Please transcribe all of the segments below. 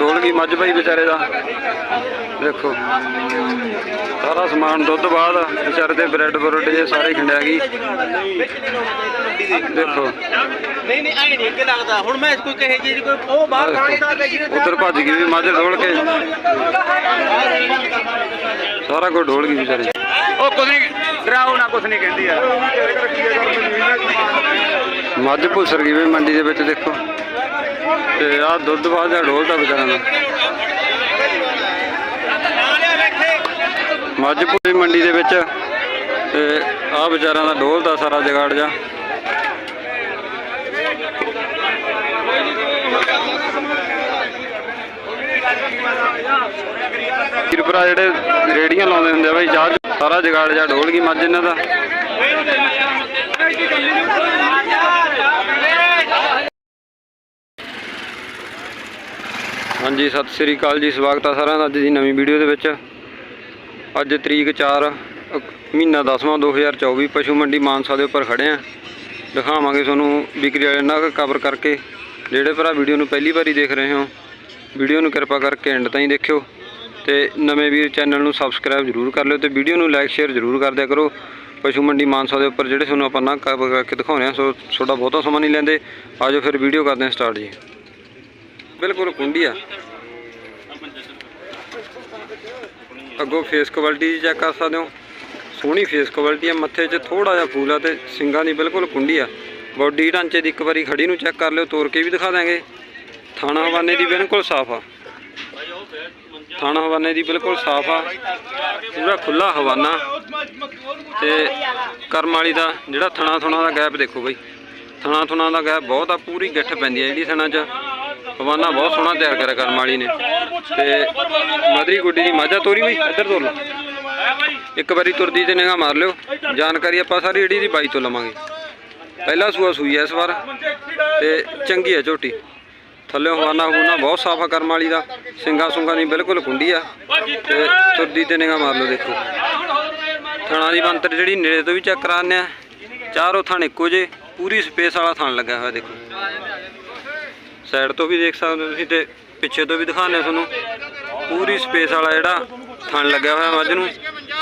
ਡੋਲ ਗਈ ਮੱਝ ਭਾਈ ਵਿਚਾਰੇ ਦਾ। ਦੇਖੋ ਸਾਰਾ ਸਮਾਨ ਦੁੱਧ ਬਾਅਦ ਵਿਚਾਰੇ ਦੇ ਬ੍ਰੈਡ ਬਰੋਡ ਜੇ ਸਾਰੇ ਖੰਡਿਆ ਗਈ। ਦੇਖੋ। ਨਹੀਂ ਨਹੀਂ ਆਏ ਨਹੀਂ ਅੱਗੇ ਲੱਗਦਾ। ਹੁਣ ਮੈਂ ਕੋਈ ਕਹੇ ਜੀ ਕੋਈ ਉਹ ਬਾਹਰ ਖਾਣੇ ਦਾ ਕਹੀ ਉਧਰ ਭੱਜ ਗਈ ਵੀ ਮੱਝ ਡੋਲ ਕੇ। ਸਾਰਾ ਕੁਝ ਡੋਲ ਗਈ ਵਿਚਾਰੇ। ਉਹ ਕੁਝ ਨਹੀਂ ਡਰਾਓ ਨਾ ਕੁਝ ਨਹੀਂ ਕਹਿੰਦੀ ਯਾਰ। ਮੱਝ ਭੁਸਰ ਗਈ ਵੀ ਮੰਡੀ ਦੇ ਵਿੱਚ ਦੇਖੋ। ਤੇ ਆਹ ਦੁੱਧ ਬਾਅਦ ਦਾ ਢੋਲਦਾ ਵਿਚਾਰਿਆਂ ਦਾ ਮੱਝ ਪੂਰੀ ਮੰਡੀ ਦੇ ਵਿੱਚ ਤੇ ਆਹ ਵਿਚਾਰਿਆਂ ਦਾ ਢੋਲਦਾ ਸਾਰਾ ਜਗਾੜ ਜਾ। ਕਿਰਪਰਾ ਜਿਹੜੇ ਰੇੜੀਆਂ ਲਾਉਂਦੇ ਹੁੰਦੇ ਆ ਬਈ ਜਾ ਸਾਰਾ ਜਗਾੜ ਜਾ ਢੋਲ ਗਈ ਮੱਝ ਇਹਨਾਂ ਦਾ? ਹਾਂਜੀ, ਸਤਿ ਸ੍ਰੀ ਅਕਾਲ ਜੀ, ਸਵਾਗਤ ਆ ਸਾਰਿਆਂ ਦਾ ਅੱਜ ਦੀ ਨਵੀਂ ਵੀਡੀਓ ਦੇ ਵਿੱਚ। ਅੱਜ ਤਰੀਕ 4 ਅਕ- ਮਹੀਨਾ 10ਵਾਂ 2024 ਪਸ਼ੂ ਮੰਡੀ ਮਾਨਸਾ ਦੇ ਉੱਪਰ ਖੜੇ ਆ। ਦਿਖਾਵਾਂਗੇ ਤੁਹਾਨੂੰ ਵਿਕਰੀ ਵਾਲੇ ਨਾਲ ਕਵਰ ਕਰਕੇ, ਜਿਹੜੇ ਭਰਾ ਵੀਡੀਓ ਨੂੰ ਪਹਿਲੀ ਵਾਰੀ ਦੇਖ ਰਹੇ ਹੋ। ਵੀਡੀਓ ਨੂੰ ਕਿਰਪਾ ਕਰਕੇ ਐਂਡ ਤਾਈਂ ਦੇਖਿਓ ਤੇ ਨਵੇਂ ਵੀਰ ਚੈਨਲ ਨੂੰ ਸਬਸਕ੍ਰਾਈਬ ਜ਼ਰੂਰ ਕਰ ਲਿਓ ਤੇ ਵੀਡੀਓ ਨੂੰ ਲਾਈਕ ਸ਼ੇਅਰ ਜ਼ਰੂਰ ਕਰ ਦਿਆ ਕਰੋ। ਪਸ਼ੂ ਮੰਡੀ ਮਾਨਸਾ ਦੇ ਉੱਪਰ ਜਿਹੜੇ ਤੁਹਾਨੂੰ ਆਪਾਂ ਨਾ ਕਵਰ ਕਰਕੇ ਦਿਖਾਉਂਦੇ ਆ, ਸੋ ਤੁਹਾਡਾ ਬਹੁਤਾ ਸਮਾਂ ਨਹੀਂ ਲੈਂਦੇ। ਆਜੋ ਫਿਰ ਵੀਡੀਓ ਕਰਦੇ ਹਾਂ ਸਟਾਰਟ ਜੀ। ਬਿਲਕੁਲ ਕੁੰਡੀ ਆ। ਅੱਗੋਂ ਫੇਸ ਕੁਆਲਿਟੀ ਚੈੱਕ ਕਰ ਸਕਦੇ ਹੋ। ਸੋਹਣੀ ਫੇਸ ਕੁਆਲਿਟੀ ਆ, ਮੱਥੇ 'ਚ ਥੋੜਾ ਜਿਹਾ ਫੂਲ ਆ ਤੇ ਸਿੰਗਾਂ ਦੀ ਬਿਲਕੁਲ ਕੁੰਡੀ ਆ। ਬਾਡੀ ਢਾਂਚੇ ਦੀ ਇੱਕ ਵਾਰੀ ਖੜੀ ਨੂੰ ਚੈੱਕ ਕਰ ਲਿਓ ਤੋੜ ਕੇ ਵੀ ਦਿਖਾ ਦਾਂਗੇ ਥਾਣਾ ਹਵਾਨੇ ਦੀ ਬਿਲਕੁਲ ਸਾਫ਼ ਆ। ਥਾਣਾ ਹਵਾਨੇ ਦੀ ਬਿਲਕੁਲ ਸਾਫ਼ ਆ। ਪੂਰਾ ਖੁੱਲਾ ਹਵਾਨਾ। ਤੇ ਕਰਮ ਵਾਲੀ ਦਾ ਜਿਹੜਾ ਥਣਾ ਥੁਣਾ ਦਾ ਗੈਪ ਦੇਖੋ ਬਈ। ਥਣਾ ਥੁਣਾ ਦਾ ਗੈਪ ਬਹੁਤ ਆ, ਪੂਰੀ ਗਿੱਠ ਪੈਂਦੀ ਆ ਜਿਹੜੀ ਥਣਾ 'ਚ। ਹਵਾਨਾ ਬਹੁਤ ਸੋਹਣਾ ਤਿਆਰ ਕਰਿਆ ਕਰਮ ਵਾਲੀ ਨੇ। ਤੇ ਮਦਰੀ ਗੁੱਡੀ ਦੀ ਮਾਝਾ ਤੋਰੀ ਬਈ, ਇੱਧਰ ਤੋਰ ਲਓ। ਇੱਕ ਵਾਰੀ ਤੁਰਦੀ ਤੇ ਨਿਗਾਹ ਮਾਰ ਲਿਓ। ਜਾਣਕਾਰੀ ਆਪਾਂ ਸਾਰੀ ਜਿਹੜੀ ਦੀ ਬਾਈ ਤੋਂ ਲਵਾਂਗੇ। ਪਹਿਲਾ ਸੂਆ ਸੂਈ ਐ ਇਸ ਵਾਰ, ਤੇ ਚੰਗੀ ਹੈ ਝੋਟੀ। ਥੱਲੇ ਹਵਾਨਾ ਹੂਨਾ ਬਹੁਤ ਸਾਫਾ ਕਰਮ ਵਾਲੀ ਦਾ। ਸਿੰਗਾ ਸੁੰਗਾ ਦੀ ਬਿਲਕੁਲ ਕੁੰਡੀ ਆ। ਤੇ ਤੁਰਦੀ ਤੇ ਨਿਗਾਹ ਮਾਰ ਲਓ ਦੇਖੋ। ਥਣਾ ਦੀ ਬੰਤਰ ਜਿਹੜੀ ਨੇੜੇ ਤੋਂ ਵੀ ਚੈੱਕ ਕਰਾਉਂਦੇ ਆ। ਚਾਰੋਂ ਥਣ ਇੱਕੋ ਜੇ ਪੂਰੀ ਸਪੇਸ ਵਾਲਾ ਥਣ ਲੱਗਾ ਹੋਇਆ ਦੇਖੋ। ਸਾਈਡ ਤੋਂ ਵੀ ਦੇਖ ਸਕਦੇ ਹੋ ਤੁਸੀਂ ਤੇ ਪਿੱਛੇ ਤੋਂ ਵੀ ਦਿਖਾਉਂਦੇ ਤੁਹਾਨੂੰ। ਪੂਰੀ ਸਪੇਸ ਵਾਲਾ ਜਿਹੜਾ ਥਣ ਲੱਗਿਆ ਹੋਇਆ ਮੱਝ ਨੂੰ।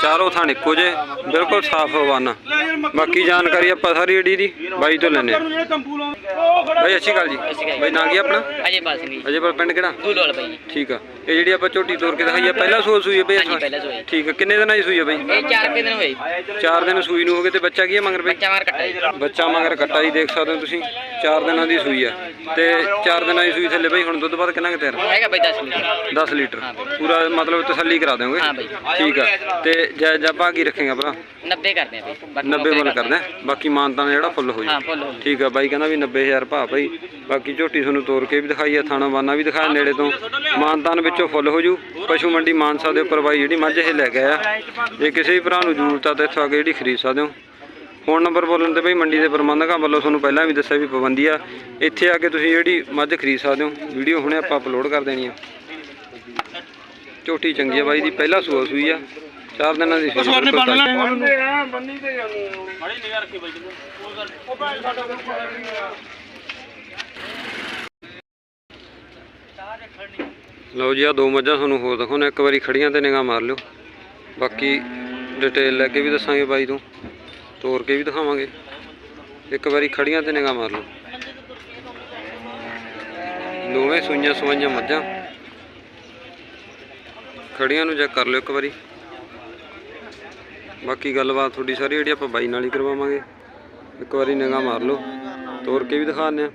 ਚਾਰੋਂ ਥਣ ਇੱਕੋ ਜੇ ਬਿਲਕੁਲ ਸਾਫ਼ ਹਵਾਨਾ ਬਾਕੀ ਜਾਣਕਾਰੀ ਆਪਾਂ ਸਾਰੀ ਏਡੀ ਦੀ ਬਾਈ ਤੋਂ ਲੈਣੇ ਬਾਈ ਅੱਛੀ ਗੱਲ ਜੀ। ਬਾਈ ਨਾਂ ਕੀ ਆਪਣਾ? ਅਜੇ ਪਾਸ ਨਹੀਂ। ਅਜੇ ਪਰ ਪਿੰਡ ਕਿਹੜਾ? ਦੂਲੋਲ ਭਾਈ ਠੀਕ ਆ। ਇਹ ਜਿਹੜੀ ਆਪਾਂ ਝੋਟੀ ਤੋੜ ਕੇ ਦਿਖਾਈ ਆ ਪਹਿਲਾ ਸੂਲ ਸੂਈ ਆ ਬਈ ਹਾਂਜੀ? ਪਹਿਲਾਂ ਸੋਈ। ਠੀਕ ਆ ਕਿੰਨੇ ਦਿਨਾਂ ਦੀ ਸੂਈ ਆ ਬਈ? ਇਹ ਦਿਨ ਹੋਏ। ਚਾਰ ਦਿਨ ਸੂਈ ਨੂੰ ਹੋ ਗਏ ਤੇ ਬੱਚਾ ਕੀ ਆ ਮਗਰ ਬਈ? ਬੱਚਾ ਮਾਰ ਕੱਟਾ ਜੀ। ਬੱਚਾ ਮਗਰ ਕੱਟਾ ਜੀ ਦੇਖ ਸਕਦੇ ਹੋ ਤੁਸੀਂ 4 ਦਿਨਾਂ ਦੀ ਸੂਈ ਆ। ਤੇ 4 ਦਿਨਾਂ ਦੀ ਸੂਈ ਥੱਲੇ ਬਈ ਹੁਣ ਦੁੱਧ ਬਾਅਦ ਕਿੰਨਾ ਕੁ ਤਿਆਰ ਹੈਗਾ ਭਾਈ 10 ਮਿੰਟ 10 ਲੀਟਰ। ਪੂਰਾ ਮਤਲਬ ਤਸੱਲੀ ਕਰਾ ਦੇਵਾਂਗੇ ਹਾਂ ਬਈ। ਠੀਕ ਆ। ਤੇ ਜੈ ਜੱਪਾ ਕੀ ਰੱਖੇਗਾ ਭਰਾ? 90 ਕਰਦੇ ਆ ਬਾਕੀ 90 ਮੌਕੇ ਮੁੱਲ ਕਰਦੇ ਆ। ਬਾਕੀ ਮਾਨਤਾਨ ਜਿਹੜਾ ਫੁੱਲ ਹੋ ਹਾਂ ਜਾ ਫੁੱਲ ਹੋ ਜਾਊ। ਠੀਕ ਆ ਬਾਈ ਕਹਿੰਦਾ ਵੀ 90000 ਭਾ ਭਾਈ ਬਾਕੀ ਝੋਟੀ ਤੁਹਾਨੂੰ ਤੋੜ ਕੇ ਵੀ ਦਿਖਾਈ ਆ ਥਾਣਾ ਬਾਨਾ ਵੀ ਦਿਖਾਇਆ ਨੇੜੇ ਤੋਂ। ਮਾਨਤਾਨ ਵਿੱਚੋਂ ਫੁੱਲ ਹੋ ਜੂ। ਪਸ਼ੂ ਮੰਡੀ ਮਾਨਸਾ ਦੇ ਉੱਪਰ ਬਾਈ ਜਿਹੜੀ ਮੱਝ ਇਹ ਲੈ ਕੇ ਆ ਜੇ ਕਿਸੇ ਵੀ ਭਰਾ ਨੂੰ ਜ਼ਰੂਰਤ ਆ ਤਾਂ ਇੱਥੋਂ ਆ ਕੇ ਜਿਹੜੀ ਖਰੀਦ ਸਕਦੇ ਹੋ। ਫੋਨ ਨੰਬਰ ਬੋਲਣ ਤੇ ਬਈ ਮੰਡੀ ਦੇ ਪ੍ਰਬੰਧਕਾਂ ਵੱਲੋਂ ਤੁਹਾਨੂੰ ਪਹਿਲਾਂ ਵੀ ਦੱਸਿਆ ਵੀ ਪਾਬੰਦੀ ਆ। ਇੱਥੇ ਆ ਕੇ ਤੁਸੀਂ ਜਿਹੜੀ ਮੱਝ ਖਰੀਦ ਸਕਦੇ ਹੋ। ਵੀਡੀਓ ਹੁਣੇ ਆਪਾਂ ਅਪਲੋਡ ਕਰ ਦੇਣੀ ਆ। ਝੋਟੀ ਚੰਗੀ ਆ ਬਾਈ ਦੀ। ਪਹਿਲਾ ਸੂਆ ਸੂਈ ਆ। ਚਾਰ ਦਿਨਾਂ ਦੀ ਸੂਈ ਆ, ਬਿਲਕੁਲ ਤਾਜ਼ੀ। ਲਓ ਜੀ ਆ ਦੋ ਮੱਝਾਂ ਤੁਹਾਨੂੰ ਹੋਰ ਦਿਖਾਉਣਾ ਇੱਕ ਵਾਰੀ ਖੜੀਆਂ ਤੇ ਨਿਗਾਹ ਮਾਰ ਲਿਓ। ਬਾਕੀ ਡਿਟੇਲ ਲੈ ਕੇ ਵੀ ਦੱਸਾਂਗੇ ਬਾਈ ਤੋਂ। ਤੋਰ ਕੇ ਵੀ ਦਿਖਾਵਾਂਗੇ। ਇੱਕ ਵਾਰੀ ਖੜੀਆਂ ਤੇ ਨਿਗਾਹ ਮਾਰ ਲਓ। ਦੋਵੇਂ ਸੂਈਆਂ ਸਵਾਈਆਂ ਮੱਝਾਂ। ਖੜੀਆਂ ਨੂੰ ਚੈੱਕ ਕਰ ਲਿਓ ਇੱਕ ਵਾਰੀ। ਬਾਕੀ ਗੱਲਬਾਤ ਤੁਹਾਡੀ ਸਾਰੀ ਜਿਹੜੀ ਆਪਾਂ ਬਾਈ ਨਾਲ ਹੀ ਕਰਵਾਵਾਂਗੇ। ਇੱਕ ਵਾਰੀ ਨਿਗਾਹ ਮਾਰ ਲਓ। ਤੋਰ ਕੇ ਵੀ ਦਿਖਾਉਂਦੇ ਆ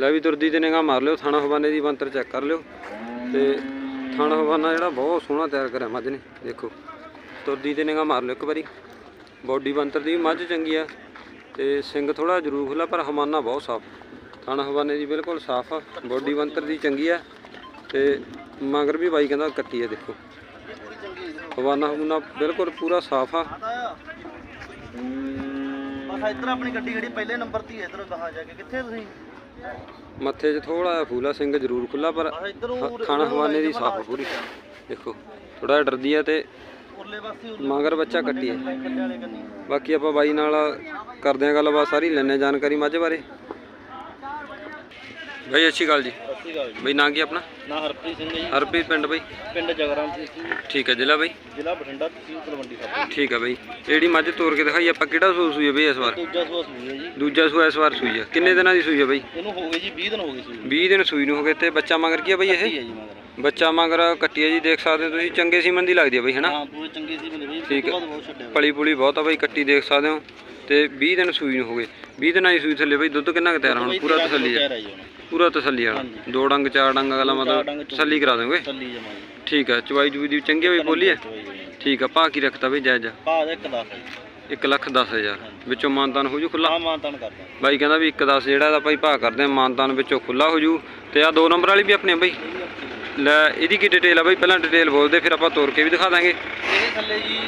ਲੈ ਵੀ ਤੁਰਦੀ ਤੇ ਨਿਗਾਹ ਮਾਰ ਲਿਓ, ਥਾਣਾ ਹਵਾਨੇ ਦੀ ਬੰਤਰ ਚੈੱਕ ਕਰ ਲਿਓ। ਤੇ ਥਾਣਾ ਹਵਾਨਾ ਜਿਹੜਾ ਬਹੁਤ ਸੋਹਣਾ ਤਿਆਰ ਕਰਿਆ ਮੱਝ ਨੇ, ਦੇਖੋ। ਤੁਰਦੀ ਤੇ ਨਿਗਾਹ ਮਾਰ ਲਿਓ ਇੱਕ ਵਾਰੀ। ਬੋਡੀ ਬੰਤਰ ਦੀ ਵੀ ਮੱਝ ਚੰਗੀ ਆ ਤੇ ਸਿੰਘ ਥੋੜਾ ਜ਼ਰੂਰ ਖੁੱਲਾ ਪਰ ਹਵਾਨਾ ਬਹੁਤ ਸਾਫ਼। ਥਾਣਾ ਹਵਾਨੇ ਦੀ ਬਿਲਕੁਲ ਸਾਫ਼ ਆ, ਬੋਡੀ ਬੰਤਰ ਦੀ ਚੰਗੀ ਆ ਤੇ ਮਗਰ ਵੀ ਬਾਈ ਕਹਿੰਦਾ ਕੱਟੀ ਆ, ਦੇਖੋ। ਹਵਾਨਾ ਹਵਾਨਾ ਬਿਲਕੁਲ ਪੂਰਾ ਸਾਫ਼ ਆ। ਬਸ ਇੱਧਰ ਆਪਣੀ ਗੱਡੀ ਖੜੀ ਪਹਿਲੇ ਨੰਬਰ ਤੇ ਹੀ ਕਹਾ ਜਾ ਕੇ। ਕਿੱਥੇ ਤੁਸੀਂ? ਮੱਥੇ 'ਚ ਥੋੜਾ ਜਿਹਾ ਫੂਲਾ ਸਿੰਘ ਜ਼ਰੂਰ ਖੁੱਲਾ ਪਰ ਹ- ਥਾਣਾ ਹਵਾਨੇ ਦੀ ਸਾਫ਼ ਪੂਰੀ। ਦੇਖੋ ਥੋੜਾ ਡਰਦੀ ਆ ਤੇ ਮਗਰ ਬੱਚਾ ਕੱਟੀ ਹੈ। ਬਾਕੀ ਆਪਾਂ ਬਾਈ ਨਾਲ ਕਰਦੇ ਹਾਂ ਗੱਲਬਾਤ ਸਾਰੀ ਲੈਣੇ ਜਾਣਕਾਰੀ ਮੱਝ ਬਾਰੇ। ਬਾਈ ਅੱਛੀ ਗੱਲ ਜੀ। ਅੱਛੀ ਗੱਲ ਬਾਈ ਨਾਂ ਕੀ ਆਪਣਾ? ਨਾ ਹਰਪ੍ਰੀਤ ਸਿੰਘ ਜੀ। ਹਰਪ੍ਰੀਤ ਪਿੰਡ ਬਾਈ? ਪਿੰਡ ਜਗਰਾਮ ਸਿੰਘ ਜੀ। ਠੀਕ ਹੈ ਜ਼ਿਲ੍ਹਾ ਬਾਈ? ਜ਼ਿਲ੍ਹਾ ਬਠਿੰਡਾ ਤਹਿਸੀਲ ਤਲਵੰਡੀ ਸਾਹਿਬ ਠੀਕ ਹੈ ਬਾਈ। ਜਿਹੜੀ ਮੱਝ ਤੋੜ ਕੇ ਦਿਖਾਈ ਆਪਾਂ ਕਿਹੜਾ ਸੂਸ ਸੂਈ ਹੈ ਬਾਈ ਇਸ ਵਾਰ? ਦੂਜਾ ਸੂਆ ਸੂਈ ਹੈ ਜੀ। ਦੂਜਾ ਸੂਆ ਇਸ ਵਾਰ ਸੂਈ ਹੈ ਕਿੰਨੇ ਦਿਨਾਂ ਦੀ ਸੂਈ ਹੈ ਬਾਈ? ਇਹਨੂੰ ਹੋ ਗਏ ਜੀ 20 ਦਿਨ ਹੋ ਗਏ ਸੂਈ ਨੂੰ। 20 ਦਿਨ ਸੂਈ ਨੂੰ ਹੋ ਗਏ ਤੇ ਬੱਚਾ ਮਗਰ ਕੀ ਹੈ ਬਾਈ ਠੀਕ ਇਹ ਹੈ ਜੀ ਮਗਰ। ਬੱਚਾ ਮਗਰ ਕੱਟੀ ਹੈ ਜੀ ਦੇਖ ਸਕਦੇ ਹੋ ਤੁਸੀਂ ਚੰਗੇ ਸੀਮਨ ਦੀ ਲੱਗਦੀ ਹੈ ਬਾਈ ਹੈਨਾ? ਹਾਂ ਪੂਰੇ ਚੰਗੇ ਸੀ ਬੰਦੇ ਬਈ ਠੀਕ ਹੈ। ਪਲੀ ਪੁਲੀ ਬਹੁਤ ਆ ਬਾਈ ਕੱਟੀ ਦੇਖ ਸਕਦੇ ਹੋ। ਤੇ 20 ਦਿਨ ਸੂਈ ਨੂੰ ਹੋ ਗਏ। 20 ਦਿਨਾਂ ਦੀ ਸੂਈ ਥੱਲੇ ਬਾਈ ਦੁੱਧ ਕਿੰਨਾ ਕੁ ਤਿਆਰ ਹੁਣ? ਪੂਰਾ ਤਸੱਲੀ ਹੈ ਜੀ ਪੂਰਾ ਤਸੱਲੀ ਵਾਲਾ। ਹਾਂਜੀ। ਦੋ ਡੰਗ ਚਾਰ ਡੰਗ ਅਗਲਾ ਚਾਰ ਮਤਲਬ ਤਸੱਲੀ ਕਰਾ ਦੋਗੇ ਤਸੱਲੀ ਜਮਾ ਜੀ। ਠੀਕ ਹੈ ਚਵਾਈ ਚੂਈ ਦੀ ਚੰਗੀ ਹੋਈ ਬੋਲੀ ਹੈ ਠੀਕ ਆ ਭਾ ਕੀ ਰੱਖਤਾ ਬਈ ਜਾਇਜ਼? ਇੱਕ 1 ਲੱਖ 10 ਹਜ਼ਾਰ। ਵਿੱਚੋਂ ਮਾਨਤਾਨ ਹੋ ਜੂ ਖੁੱਲਾ ਮਾਨਤਾਨ ਕਰਦਾ ਬਾਈ ਕਹਿੰਦਾ ਵੀ 1 10 ਜਿਹੜਾ ਇਹਦਾ ਭਾਈ ਭਾ ਕਰਦੇ ਆ ਮਾਨਤਾਨ ਵਿੱਚੋਂ ਖੁੱਲਾ ਹੋ ਜੂ। ਤੇ ਆ ਦੋ ਨੰਬਰ ਵਾਲੀ ਵੀ ਆਪਣੇ ਆ ਬਈ। ਲੈ ਇਹਦੀ ਕੀ ਡਿਟੇਲ ਆ ਬਈ? ਪਹਿਲਾਂ ਡਿਟੇਲ ਬੋਲਦੇ ਫਿਰ ਆਪਾਂ ਤੋੜ ਕੇ ਵੀ ਦਿਖਾ ਦਾਂਗੇ ਇਹਦੇ ਥੱਲੇ ਜੀ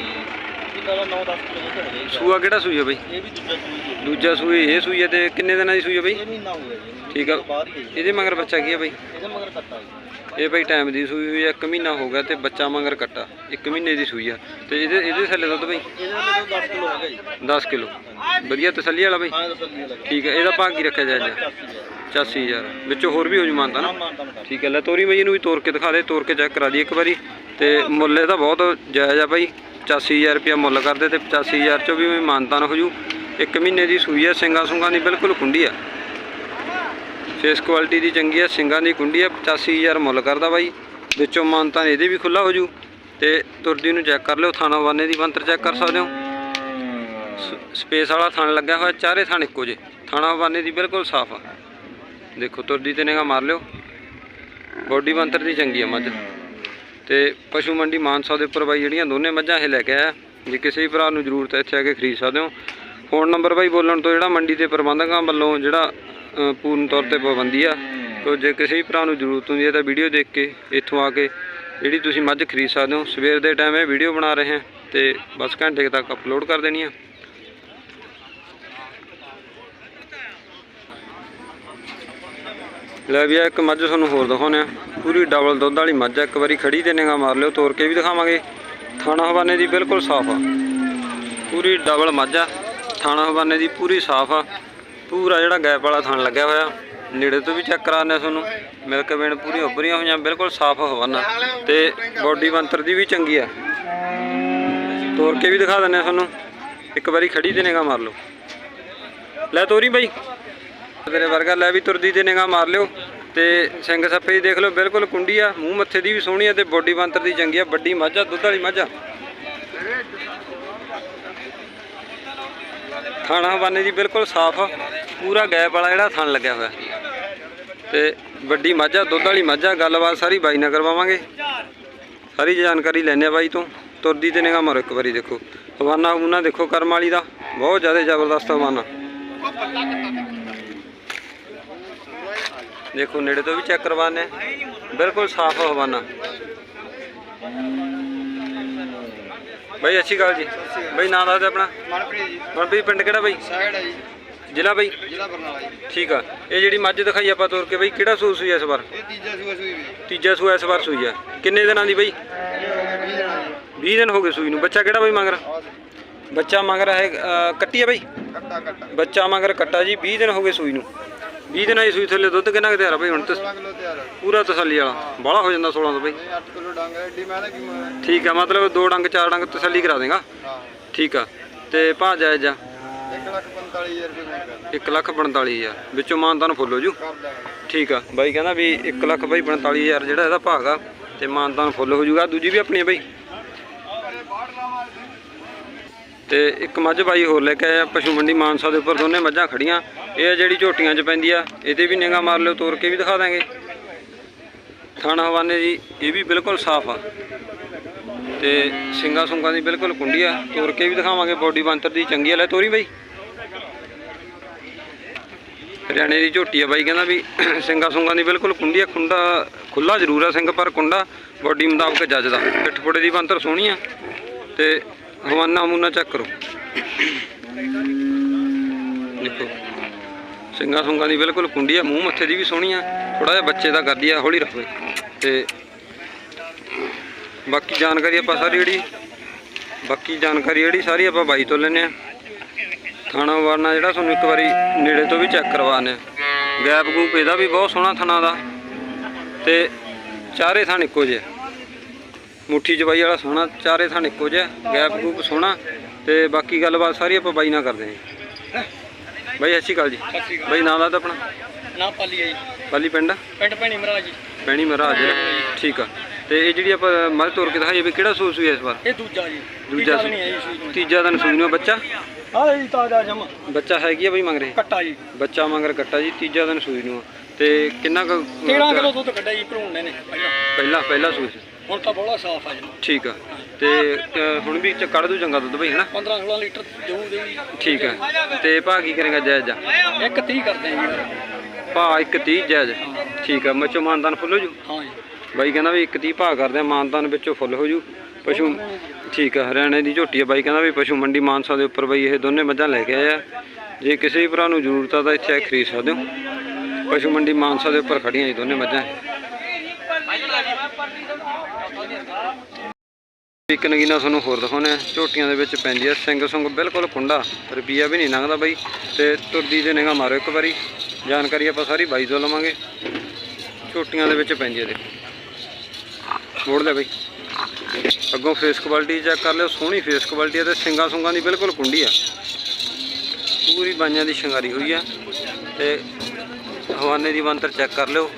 ਦਾ 9-10 ਕਿਲੋ ਦੁੱਧ ਹੋ ਜਾਏਗਾ ਸੂਆ ਕਿਹੜਾ ਸੂਈ ਆ ਬਈ? ਇਹ ਵੀ ਦੂਜਾ ਸੂਈ ਹੈ ਦੂਜਾ ਸੂਈ ਇਹ ਸੂਈ ਹੈ ਤੇ ਕਿੰਨੇ ਦਿਨਾਂ ਦੀ ਸੂਈ ਆ ਬਈ? ਇਹ ਮਹੀਨਾ ਹੋ ਗਿਆ ਜੀ ਠੀਕ ਆ। ਬਾਹਰ ਹੀ ਹੈ ਜੀ। ਇਹਦੇ ਮਗਰ ਬੱਚਾ ਕੀ ਆ ਬਈ? ਇਹਦੇ ਮਗਰ ਕੱਟਾ ਜੀ। ਇਹ ਬਈ ਟਾਈਮ ਦੀ ਸੂਈ ਹੋਈ ਆ 1 ਮਹੀਨਾ ਹੋ ਗਿਆ ਤੇ ਬੱਚਾ ਮਗਰ ਕੱਟਾ। 1 ਮਹੀਨੇ ਦੀ ਸੂਈ ਆ। ਤੇ ਇਹਦੇ ਇਹਦੇ ਥੱਲੇ ਦੁੱਧ ਬਈ? ਇਹਦੇ ਥੱਲੇ ਤੋਂ 10 ਕਿਲੋ ਹੋ ਗਿਆ ਜੀ। 10 ਕਿਲੋ। ਵਧੀਆ ਤਸੱਲੀ ਵਾਲਾ ਬਈ? ਹਾਂ ਤਸੱਲੀ ਲੱਗ ਠੀਕ ਹੈ ਇਹਦਾ ਭਾਅ ਕੀ ਰੱਖਿਆ ਜਾਇਜ਼ 84000 ਵਿੱਚੋਂ ਹੋਰ ਵੀ ਹੋ ਜੂ ਮਾਨਤਾ ਨਾ? ਠੀਕ ਹੈ ਲੈ ਤੋਰੀ ਬਈ ਇਹਨੂੰ ਵੀ ਤੋੜ ਕੇ ਦਿਖਾ ਦੇ ਤੋੜ ਕੇ ਚੈੱਕ ਕਰਾ ਦੀ ਇੱਕ ਵਾਰੀ। ਤੇ ਮੁੱਲ ਇਹਦਾ ਬਹੁਤ ਜਾਇਜ਼ ਆ ਬਾਈ 85000 ਰੁਪਇਆ ਮੁੱਲ ਕਰਦੇ ਤੇ 85000 ਚੋਂ ਵੀ ਮਾਨਤਾਨ ਹੋ ਜੂ। ਇੱਕ ਮਹੀਨੇ ਦੀ ਸੂਈ ਹੈ ਸਿੰਗਾ ਸੁੰਗਾ ਦੀ ਬਿਲਕੁਲ ਕੁੰਡੀ ਆ। ਫੇਸ ਕੁਆਲਿਟੀ ਦੀ ਚੰਗੀ ਹੈ ਸਿੰਗਾਂ ਦੀ ਕੁੰਡੀ ਆ 85000 ਮੁੱਲ ਕਰਦਾ ਬਾਈ। ਵਿੱਚੋਂ ਮਾਨਤਾਨ ਇਹਦੇ ਵੀ ਖੁੱਲਾ ਹੋ ਜੂ। ਤੇ ਤੁਰਦੀ ਨੂੰ ਚੈੱਕ ਕਰ ਲਿਓ ਥਾਣਾ ਵਾਨੇ ਦੀ ਬੰਤਰ ਚੈੱਕ ਕਰ ਸਕਦੇ ਹੋ। ਸਪੇਸ ਵਾਲਾ ਥਣ ਲੱਗਿਆ ਹੋਇਆ ਚਾਰੇ ਥਣ ਇੱਕੋ ਜੇ ਥਾਣਾ ਵਾਨੇ ਦੀ ਬਿਲਕੁਲ ਸਾਫ਼ ਆ। ਦੇਖੋ, ਤੁਰਦੀ ਤੇ ਨਿਗਾ ਮਾਰ ਲਿਓ। ਬੋਡੀ ਬੰਤਰ ਦੀ ਚੰਗੀ ਆ ਮੱਝ। ਤੇ ਪਸ਼ੂ ਮੰਡੀ ਮਾਨਸਾ ਦੇ ਉੱਪਰ ਬਾਈ ਜਿਹੜੀਆਂ ਦੋਨੇ ਮੱਝਾਂ ਇਹ ਲੈ ਕੇ ਆਇਆ। ਜੇ ਕਿਸੇ ਵੀ ਭਰਾ ਨੂੰ ਜ਼ਰੂਰਤ ਹੈ, ਇੱਥੇ ਆ ਕੇ ਖਰੀਦ ਸਕਦੇ ਹੋ। ਫੋਨ ਨੰਬਰ ਬਾਈ ਬੋਲਣ ਤੋਂ ਜਿਹੜਾ ਮੰਡੀ ਦੇ ਪ੍ਰਬੰਧਕਾਂ ਵੱਲੋਂ ਜਿਹੜਾ ਪੂਰਨ ਤੌਰ ਤੇ ਪਾਬੰਦੀ ਆ। ਤੋ ਜੇ ਕਿਸੇ ਵੀ ਭਰਾ ਨੂੰ ਜ਼ਰੂਰਤ ਹੁੰਦੀ ਹੈ ਤਾਂ ਵੀਡੀਓ ਦੇਖ ਕੇ ਇੱਥੋਂ ਆ ਕੇ ਜਿਹੜੀ ਤੁਸੀਂ ਮੱਝ ਖਰੀਦ ਸਕਦੇ ਹੋ। ਸਵੇਰ ਦੇ ਟਾਈਮ ਇਹ ਵੀਡੀਓ ਬਣਾ ਰਹੇ ਹਾਂ ਤੇ ਬਸ ਘੰਟੇ ਤੱਕ ਅਪਲੋਡ ਕਰ ਦੇਣੀ ਆ। ਲੈ ਵੀ ਆ ਇੱਕ ਮੱਝ ਤੁਹਾਨੂੰ ਹੋਰ ਦਿਖਾਉਂਦੇ ਆ ਪੂਰੀ ਡਬਲ ਦੁੱਧ ਵਾਲੀ ਮੱਝ ਆ। ਇੱਕ ਵਾਰੀ ਖੜੀ ਤੇ ਨਿਗਾ ਮਾਰ ਲਿਓ, ਤੋਰ ਕੇ ਵੀ ਦਿਖਾਵਾਂਗੇ। ਥਾਣਾ ਹਵਾਨੇ ਦੀ ਬਿਲਕੁਲ ਸਾਫ਼ ਆ। ਪੂਰੀ ਡਬਲ ਮੱਝ ਆ। ਥਾਣਾ ਹਵਾਨੇ ਦੀ ਪੂਰੀ ਸਾਫ਼ ਆ। ਪੂਰਾ ਜਿਹੜਾ ਗੈਪ ਵਾਲਾ ਥਣ ਲੱਗਿਆ ਹੋਇਆ। ਨੇੜੇ ਤੋਂ ਵੀ ਚੈੱਕ ਕਰਾਉਂਦੇ ਆ ਤੁਹਾਨੂੰ। ਮਿਲਕ ਵੇਣ ਪੂਰੀ ਉੱਭਰੀਆਂ ਹੋਈਆਂ, ਬਿਲਕੁਲ ਸਾਫ਼ ਹਵਾਨਾ। ਤੇ ਬੋਡੀ ਬੰਤਰ ਦੀ ਵੀ ਚੰਗੀ ਆ। ਤੋਰ ਕੇ ਵੀ ਦਿਖਾ ਦਿੰਦੇ ਆ ਤੁਹਾਨੂੰ। ਇੱਕ ਵਾਰੀ ਖੜੀ ਤੇ ਨਿਗਾ ਮਾਰ ਲਓ। ਲੈ ਤੋਰੀ ਬਾਈ। ਤੇਰੇ ਵਰਗਾ ਲੈ ਵੀ ਤੁਰਦੀ ਤੇ ਨਿਗਾ ਮਾਰ ਲਿਓ ਤੇ ਸਿੰਘ ਸੱਪੇ ਦੀ ਦੇਖ ਲਓ, ਬਿਲਕੁਲ ਕੁੰਡੀ ਆ, ਮੂੰਹ ਮੱਥੇ ਦੀ ਵੀ ਸੋਹਣੀ ਆ ਤੇ ਬੋਡੀ ਬੰਤਰ ਦੀ ਚੰਗੀ ਆ, ਵੱਡੀ ਮੱਝ ਆ, ਦੁੱਧ ਵਾਲੀ ਮੱਝ ਆ। ਥਾਣਾ ਹਵਾਨੇ ਦੀ ਬਿਲਕੁਲ ਸਾਫ਼ ਆ, ਪੂਰਾ ਗੈਪ ਵਾਲਾ ਜਿਹੜਾ ਥਣ ਲੱਗਿਆ ਹੋਇਆ। ਤੇ ਵੱਡੀ ਮੱਝ ਆ, ਦੁੱਧ ਵਾਲੀ ਮੱਝ ਆ, ਗੱਲਬਾਤ ਸਾਰੀ ਬਾਈ ਨਾਲ ਕਰਵਾਵਾਂਗੇ। ਸਾਰੀ ਜਾਣਕਾਰੀ ਲੈਣੇ ਆ ਬਾਈ ਤੋਂ, ਤੁਰਦੀ ਤੇ ਨਿਗਾ ਮਾਰੋ ਇੱਕ ਵਾਰੀ ਦੇਖੋ। ਹਵਾਨਾ ਹਮੂਨਾ ਦੇਖੋ ਕਰਮ ਵਾਲੀ ਦਾ, ਬਹੁਤ ਜ਼ਿਆਦਾ ਜ਼ਬਰਦਸਤ ਹਵਾਨਾ। ਦੇਖੋ ਨੇੜੇ ਤੋਂ ਵੀ ਚੈੱਕ ਕਰਵਾਉਂਦੇ ਹਾਂ। ਬਿਲਕੁਲ ਸਾਫ਼ ਹਵਾਨਾ। ਬਾਈ ਅੱਛੀ ਗੱਲ ਜੀ। ਬਾਈ ਨਾਂ ਦੱਸ ਦੇ ਆਪਣਾ। ਮਨਪ੍ਰੀਤ ਜੀ। ਮਨਪ੍ਰੀਤ ਪਿੰਡ ਕਿਹੜਾ ਬਾਈ? ਸਾਈਡ ਹੈ ਜੀ। ਜ਼ਿਲ੍ਹਾ ਬਾਈ? ਜ਼ਿਲ੍ਹਾ ਬਰਨਾਲਾ ਜੀ। ਠੀਕ ਆ। ਇਹ ਜਿਹੜੀ ਮੱਝ ਦਿਖਾਈ ਆਪਾਂ ਤੋਰ ਕੇ ਬਾਈ ਕਿਹੜਾ ਸੂਸ ਸੂਈ ਇਸ ਵਾਰ? ਇਹ ਤੀਜਾ ਸੂਆ ਸੂਈ ਵੀ। ਤੀਜਾ ਸੂਆ ਇਸ ਵਾਰ ਸੂਈ ਆ। ਕਿੰਨੇ ਦਿਨਾਂ ਦੀ ਬਾਈ? ਇਹ ਹੋ ਗਿਆ 20 ਜਣਾ ਜੀ 20 ਦਿਨ ਹੋ ਗਏ ਸੂਈ ਨੂੰ। ਬੱਚਾ ਕਿਹੜਾ ਬਾਈ ਮਗਰ? ਬੱਚਾ ਮਗਰ ਹੈ ਕੱਟੀ ਆ ਬਾਈ? ਕੱਟਾ ਕੱਟਾ। ਬੱਚਾ ਮਗਰ ਕੱਟਾ ਜੀ 20 ਦਿਨ ਹੋ ਗਏ ਸੂਈ ਨੂੰ। 20 ਦਿਨਾਂ ਦੀ ਸੂਈ ਥੱਲੇ ਦੁੱਧ ਕਿੰਨਾ ਕੁ ਤਿਆਰ ਆ ਬਾਈ? ਹੁਣ ਤੇ 16 ਕਿਲੋ ਤਿਆਰ ਹੈ ਪੂਰਾ ਤਸੱਲੀ ਵਾਲਾ। ਬਾਹਲਾ ਹੋ ਜਾਂਦਾ 16 ਤੋਂ ਬਾਈ। ਇਹ 8 ਕਿਲੋ ਡੰਗ ਹੈ ਏਡੀ ਮੈਂ ਤਾਂ ਕੀ ਮੈਂ ਠੀਕ ਆ ਮਤਲਬ ਦੋ ਡੰਗ ਚਾਰ ਡੰਗ ਤਸੱਲੀ ਕਰਾ ਦੇਗਾ। ਹਾਂ। ਠੀਕ ਆ। ਤੇ ਭਾ ਜਾਇਜ਼ ਆ। 1 ਲੱਖ 45000 ਰੁਪਏ ਮੈਂ ਕਰ 1 ਲੱਖ 45000 ਵਿੱਚੋਂ ਮਾਨਤਾਨ ਫੁੱਲ ਜੂ। ਕਰ ਦਾਂਗਾ। ਠੀਕ ਆ। ਬਾਈ ਕਹਿੰਦਾ ਵੀ 1 ਲੱਖ ਬਾਈ 45000 ਜਿਹੜਾ ਇਹਦਾ ਭਾਗ ਆ ਤੇ ਮਾਨਤਾਨ ਫੁੱਲ ਹੋ ਜੂਗਾ। ਦੂਜੀ ਵੀ ਆਪਣੀ ਆ ਬਾਈ। ਤੇ ਇੱਕ ਮੱਝ ਬਾਈ ਹੋਰ ਲੈ ਕੇ ਆਇਆ, ਪਸ਼ੂ ਮੰਡੀ ਮਾਨਸਾ ਦੇ ਉੱਪਰ ਦੋਨੇ ਮੱਝਾਂ ਖੜੀਆਂ। ਇਹ ਆ ਜਿਹੜੀ ਝੋਟੀਆਂ 'ਚ ਪੈਂਦੀ ਆ, ਇਹਦੇ ਵੀ ਨਿਗਾ ਮਾਰ ਲਿਓ ਤੋੜ ਕੇ ਵੀ ਦਿਖਾ ਦਾਂਗੇ। ਥਾਣਾ ਹਵਾਨੇ ਜੀ, ਇਹ ਵੀ ਬਿਲਕੁਲ ਸਾਫ਼ ਆ। ਤੇ ਸਿੰਗਾ ਸੁੰਗਾ ਦੀ ਬਿਲਕੁਲ ਕੁੰਡੀ ਆ ਤੋੜ ਕੇ ਵੀ ਦਿਖਾਵਾਂਗੇ, ਬੋਡੀ ਬੰਤਰ ਦੀ ਚੰਗੀ ਆ। ਲੈ ਤੋਰੀ ਬਾਈ। ਹਰਿਆਣੇ ਦੀ ਝੋਟੀ ਆ ਬਾਈ, ਕਹਿੰਦਾ ਵੀ ਸਿੰਗਾ ਸੁੰਗਾ ਦੀ ਬਿਲਕੁਲ ਕੁੰਡੀ ਆ, ਖੁੰਡਾ ਖੁੱਲਾ ਜ਼ਰੂਰ ਆ, ਸਿੰਘ ਪਰ ਕੁੰਡਾ, ਬੋਡੀ ਮੁਤਾਬਕ ਜੱਜਦਾ। ਪਿੱਠ ਪੁੜੇ ਦੀ ਬੰਤਰ ਸੋਹਣੀ ਆ। ਤੇ ਹਵਾਨਾ ਮੂਨਾ ਚੈੱਕ ਕਰੋ। ਦੇਖੋ ਸਿੰਗਾ ਸੁੰਗਾ ਦੀ ਬਿਲਕੁਲ ਕੁੰਡੀ ਆ, ਮੂੰਹ ਮੱਥੇ ਦੀ ਵੀ ਸੋਹਣੀ ਆ ਥੋੜਾ ਜਿਹਾ ਬੱਚੇ ਦਾ ਕਰਦੀ ਆ, ਹੌਲੀ ਰੱਖੋ। ਤੇ ਬਾਕੀ ਜਾਣਕਾਰੀ ਆਪਾਂ ਸਾਰੀ ਜਿਹੜੀ, ਬਾਕੀ ਜਾਣਕਾਰੀ ਜਿਹੜੀ ਸਾਰੀ ਆਪਾਂ ਬਾਈ ਤੋਂ ਲੈਨੇ ਆ। ਥਾਣਾ ਵਾਰਨਾ ਜਿਹੜਾ ਤੁਹਾਨੂੰ ਇੱਕ ਵਾਰੀ ਨੇੜੇ ਤੋਂ ਵੀ ਚੈੱਕ ਕਰਵਾਉਂਦੇ ਆ। ਗੈਪ ਗੂਪ ਇਹਦਾ ਵੀ ਬਹੁਤ ਸੋਹਣਾ ਥਣਾ ਦਾ। ਤੇ ਚਾਰੇ ਥਣ ਇੱਕੋ ਜਿਹੇ ਮੁੱਠੀ ਚਬਾਈ ਵਾਲਾ ਸੋਹਣਾ ਚਾਰੇ ਥਣ ਇੱਕੋ ਜਿਹਾ ਗੈਪ ਗੂਪ ਸੋਹਣਾ ਤੇ ਬਾਕੀ ਗੱਲਬਾਤ ਸਾਰੀ ਆਪਾਂ ਬਾਈ ਨਾਲ ਕਰਦੇ ਹਾਂ। ਬਾਈ ਸਤਿ ਸ਼੍ਰੀ ਅਕਾਲ ਜੀ। ਬਾਈ ਨਾਮ ਦਾ ਆਪਣਾ? ਨਾ ਪਾਲੀ ਹੈ ਜੀ। ਪਾਲੀ ਪਿੰਡ? ਪਿੰਡ ਭੈਣੀ ਮਹਾਰਾਜ ਜੀ। ਪੈਣੀ ਮਹਾਰਾਜ ਠੀਕ ਆ। ਤੇ ਇਹ ਜਿਹੜੀ ਆਪਾਂ ਮੱਝ ਤੋਰ ਕੇ ਦਿਖਾਈ ਵੀ ਕਿਹੜਾ ਸੂਸ ਹੋਈ ਇਸ ਵਾਰ? ਇਹ ਦੂਜਾ ਜੀ। ਦੂਜਾ ਨਹੀਂ ਹੈ ਜੀ ਸੂਈ ਨੂੰ ਤੀਜਾ ਦਿਨ ਸੂਈ ਨੂੰ ਆ ਬੱਚਾ? ਹਾਂ ਜੀ ਤਾਜ਼ਾ ਜਮ। ਬੱਚਾ ਹੈਗੀ ਆ ਬਈ ਮੰਗ ਰਹੇ ਕੱਟਾ ਜੀ। ਬੱਚਾ ਮੰਗਰ ਕੱਟਾ ਜੀ ਤੀਜਾ ਦਿਨ ਸੂਈ ਨੂੰ ਆ। ਤੇ ਕਿੰਨਾ ਕੁ 13 ਕਿਲੋ ਦੁੱਧ ਕੱਢਿਆ ਜੀ ਭਰੂਣੇ ਨੇ ਪਹਿਲਾਂ। ਪਹਿਲਾ ਪਹਿਲਾ ਸੂਈ ਸੀ। ਹੁਣ ਤਾਂ ਬੋਲਾ ਸਾਫ਼ ਆ ਜੀ। ਠੀਕ ਆ। ਤੇ ਅ, ਹੁਣ ਵੀ ਚ ਕੱਢ ਦੂ ਚੰਗਾ ਦੁੱਧ ਬਈ ਹਨਾ? 15 16 ਲੀਟਰ ਜੀ। ਠੀਕ ਆ। ਤੇ ਭਾ ਕੀ ਕਰੇਗਾ ਜਾਇਜ਼ ਆ? ਇੱਕ 30 ਕਰਦੇ ਆ ਜੀ। ਭਾ ਇੱਕ 30 ਜਾਇਜ਼। ਠੀਕ ਆ ਮੱਚੋ ਮਾਨਦਾਨ ਫੁੱਲ ਹੋ ਜੂ? ਹਾਂ ਜੀ। ਬਾਈ ਕਹਿੰਦਾ ਵੀ ਇੱਕ 30 ਭਾ ਕਰਦੇ ਆ ਮਾਨਦਾਨ ਵਿੱਚੋਂ ਫੁੱਲ ਹੋ ਜੂ। ਪਸ਼ੂ ਠੀਕ ਆ ਹਰਿਆਣੇ ਦੀ ਝੋਟੀ ਆ ਬਾਈ ਕਹਿੰਦਾ ਵੀ ਪਸ਼ੂ ਮੰਡੀ ਮਾਨਸਾ ਦੇ ਉੱਪਰ ਬਈ ਇਹ ਦੋਨੇ ਮੱਝਾਂ ਲੈ ਕੇ ਆਏ ਆ। ਜੇ ਕਿਸੇ ਵੀ ਭਰਾ ਨੂੰ ਜ਼ਰੂਰਤ ਆ ਤਾਂ ਇੱਥੇ ਆ ਕੇ ਖਰੀਦ ਸਕਦੇ ਹੋ। ਪਸ਼ੂ ਮੰਡੀ ਮਾਨਸਾ ਦੇ ਉੱਪਰ ਖੜੀਆਂ ਜੀ ਦੋਨੇ ਮੱਝਾਂ। ਇੱਕ ਨਗੀਨਾ ਤੁਹਾਨੂੰ ਹੋਰ ਦਿਖਾਉਂਦੇ ਆ ਝੋਟੀਆਂ ਦੇ ਵਿੱਚ ਪੈਂਦੀ ਆ ਸਿੰਗ ਸੁੰਗ, ਬਿਲਕੁਲ ਕੁੰਡਾ ਰੁਪਈਆ ਵੀ ਨਹੀਂ ਲੰਘਦਾ ਬਾਈ। ਤੇ ਤੁਰਦੀ ਦੇ ਨਿਗਾ ਮਾਰੋ ਇੱਕ ਵਾਰੀ। ਜਾਣਕਾਰੀ ਆਪਾਂ ਸਾਰੀ ਬਾਈ ਤੋਂ ਲਵਾਂਗੇ। ਝੋਟੀਆਂ ਦੇ ਵਿੱਚ ਪੈਂਦੀ ਆ ਦੇਖੋ। ਮੋੜ ਲੈ ਬਾਈ। ਅੱਗੋਂ ਫੇਸ ਕੁਆਲਿਟੀ ਚੈੱਕ ਕਰ ਲਿਓ, ਸੋਹਣੀ ਫੇਸ ਕੁਆਲਿਟੀ ਆ ਤੇ ਸਿੰਗਾ ਸੁੰਗਾਂ ਦੀ ਬਿਲਕੁਲ ਕੁੰਡੀ ਆ। ਪੂਰੀ ਬਾਈਆਂ ਦੀ ਸ਼ਿੰਗਾਰੀ ਹੋਈ ਆ। ਤੇ ਹਵਾਨੇ ਦੀ ਬੰਤਰ ਚੈੱਕ ਕਰ ਲਿਓ।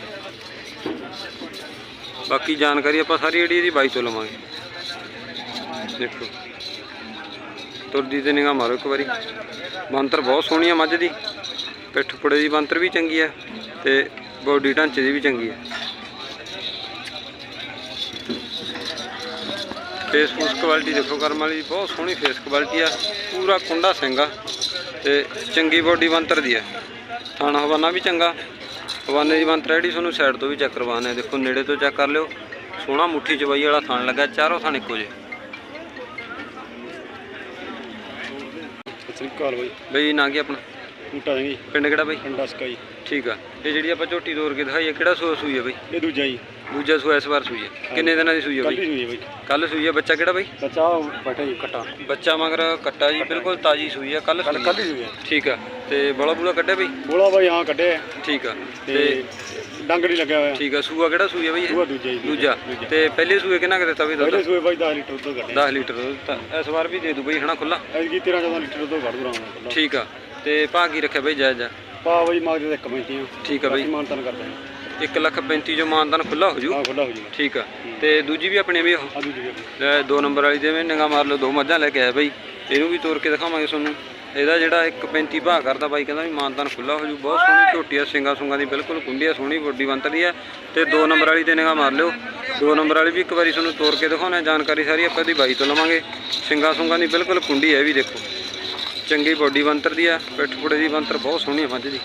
ਬਾਕੀ ਜਾਣਕਾਰੀ ਆਪਾਂ ਸਾਰੀ ਜਿਹੜੀ ਇਹਦੀ ਬਾਈ ਤੋਂ ਲਵਾਂਗੇ। ਦੇਖੋ। ਤੁਰਦੀ ਤੇ ਨਿਗਾ ਮਾਰੋ ਇੱਕ ਵਾਰੀ। ਬੰਤਰ ਬਹੁਤ ਸੋਹਣੀ ਆ ਮੱਝ ਦੀ। ਪਿੱਠ ਪੁੜੇ ਦੀ ਬੰਤਰ ਵੀ ਚੰਗੀ ਆ ਤੇ ਬੋਡੀ ਢਾਂਚੇ ਦੀ ਵੀ ਚੰਗੀ ਆ। ਫੇਸ ਫੂਸ ਕੁਆਲਿਟੀ ਦੇਖੋ ਕਰਮ ਵਾਲੀ, ਬਹੁਤ ਸੋਹਣੀ ਫੇਸ ਕੁਆਲਿਟੀ ਆ। ਪੂਰਾ ਕੁੰਡਾ ਸਿੰਘ ਆ ਤੇ ਚੰਗੀ ਬੋਡੀ ਬੰਤਰ ਦੀ ਆ। ਥਾਣਾ ਹਵਾਨਾ ਵੀ ਚੰਗਾ। ਹਵਾਨੇ ਦੀ ਬੰਤਰ ਜਿਹੜੀ ਤੁਹਾਨੂੰ ਸਾਈਡ ਤੋਂ ਵੀ ਚੈੱਕ ਕਰਵਾਉਣੇ ਆ। ਦੇਖੋ ਨੇੜੇ ਤੋਂ ਚੈੱਕ ਕਰ ਲਿਓ। ਸੋਹਣਾ ਮੁੱਠੀ ਚਵਾਈ ਵਾਲਾ ਥਣ ਲੱਗਾ ਚਾਰੋਂ ਥਣ ਇੱਕੋ ਜਿਹੇ। ਸ੍ਰੀ ਅਕਾਲ ਬਾਈ। ਬਈ ਨਾਂ ਕੀ ਆਪਣਾ? ਜੀ। ਪਿੰਡ ਕਿਹੜਾ ਬਈ? ਪਿੰਡ ਡਸਕਾ ਜੀ। ਠੀਕ ਆ। ਇਹ ਜਿਹੜੀ ਆਪਾਂ ਝੋਟੀ ਤੋਰ ਕੇ ਦਿਖਾਈ ਹੈ ਕਿਹੜਾ ਸੂਆ ਸੂਈ ਹੈ ਬਈ? ਇਹ ਦੂਜਾ ਜੀ। ਦੂਜਾ ਸੂਆ ਇਸ ਵਾਰ ਸੂਈ ਹੈ। ਕਿੰਨੇ ਦਿਨਾਂ ਦੀ ਸੂਈ ਹੈ ਕੱਲ ਬਈ? ਹੀ ਹੋਈ ਹੈ ਬਾਈ। ਕੱਲ ਸੂਈ ਹੈ ਬੱਚਾ ਕਿਹੜਾ ਬਈ? ਬੱਚਾ ਬੈਠਾ ਜੀ ਕਟਾ। ਬੱਚਾ ਮਗਰ ਕੱਟਾ ਜੀ ਬਿਲਕੁਲ ਤਾਜੀ ਸੂਈ ਹੈ ਕੱਲ ਕੱਲ ਕੱਲ ਹੀ। ਹੈ ਠੀਕ ਆ ਤੇ ਬੋਲਾ ਬੂਲਾ ਕੱਢਿਆ ਬਈ? ਬੋਲਾ ਬਾਈ ਹਾਂ ਕੱਢਿਆ ਠੀਕ ਆ ਤੇ ਤੇ ਡੰਗ ਨਹੀਂ ਲੱਗਿਆ ਹੋਇਆ। ਠੀਕ ਆ ਸੂਆ ਕਿਹੜਾ ਸੂਈ ਹੈ ਬਈ ਇਹ? ਦੂਆ ਦੂਜਾ ਜੀ ਦੂਜਾ। ਤੇ ਪਹਿਲੇ ਸੂਏ ਕਿੰਨਾ ਕੁ ਦਿੱਤਾ ਬਈ ਦੁੱਧ? ਪਹਿਲੇ ਸੂਏ ਬਾਈ 10 ਲੀਟਰ ਦੁੱਧ ਕੱਢਿਆ। 10 ਲੀਟਰ ਦੁੱਧ ਇਸ ਵਾਰ ਵੀ ਦੇ ਦੂ ਬਈ ਹਨਾ ਖੁੱਲਾ ਐਤਕੀ 13 14 ਲੀਟਰ ਦੁੱਧ ਕੱਢ ਕੱਲਾ ਠੀਕ ਆ ਤੇ ਭਾਅ ਕੀ ਰੱਖਿਆ ਬਈ ਜਾਇਜ਼ ਆ? ਪਾ ਬਾਈ ਮਾਗਦੇ ਇੱਕ ਮਿੰਟੀ ਆ। ਠੀਕ ਆ ਬਈ। ਮਾਨਤਨ ਕਰਦੇ 1 ਲੱਖ 35 ਜੋ ਮਾਨਦਾਨ ਖੁੱਲਾ ਹੋ ਜੂ? ਹਾਂ ਖੁੱਲਾ ਹੋ ਜੂਗਾ ਠੀਕ ਆ। ਤੇ ਦੂਜੀ ਵੀ ਆਪਣੇ ਵੀ ਉਹ? ਆ ਦੂਜੀ ਵੀ ਲੈ ਦੋ ਨੰਬਰ ਵਾਲੀ ਦੇ ਵੀ ਨਿਗਾਹ ਮਾਰ ਲਓ ਦੋ ਮੱਝਾਂ ਲੈ ਕੇ ਆਇਆ ਬਾਈ। ਇਹਨੂੰ ਵੀ ਤੋਰ ਕੇ ਦਿਖਾਵਾਂਗੇ ਤੁਹਾਨੂੰ। ਇਹਦਾ ਜਿਹੜਾ 1.35 ਭਾਅ ਕਰਦਾ ਬਾਈ ਕਹਿੰਦਾ ਵੀ ਮਾਨਦਾਨ ਖੁੱਲਾ ਹੋ ਜੂ। ਬਹੁਤ ਸੋਹਣੀ ਝੋਟੀ ਆ ਸਿੰਗਾ ਸੁੰਗਾ ਦੀ ਬਿਲਕੁਲ ਕੁੰਡੀ ਆ ਸੋਹਣੀ ਵੱਡੀ ਬੰਤਰੀ ਆ। ਤੇ ਦੋ ਨੰਬਰ ਵਾਲੀ ਤੇ ਨਿਗਾਹ ਮਾਰ ਲਿਓ। ਦੋ ਨੰਬਰ ਵਾਲੀ ਵੀ ਇੱਕ ਵਾਰੀ ਤੁਹਾਨੂੰ ਤੋਰ ਕੇ ਦਿਖਾਉਣਾ ਜਾਣਕਾਰੀ ਸਾਰੀ ਆਪਾਂ ਇਹਦੀ ਬਾਈ ਤੋਂ ਲਵਾਂਗੇ। ਸਿੰਗਾ ਸੁੰਗਾ ਦੀ ਬਿਲਕੁਲ ਕੁੰਡੀ ਹੈ ਇਹ ਵੀ ਦੇਖੋ। ਚੰਗੀ ਬੋਡੀ ਬੰਤਰ ਦੀ ਆ ਪਿੱਠ ਪੁੜੇ ਦੀ ਬੰਤਰ ਬਹੁਤ ਸੋਹਣੀ ਆ ਮੱਝ ਦੀ।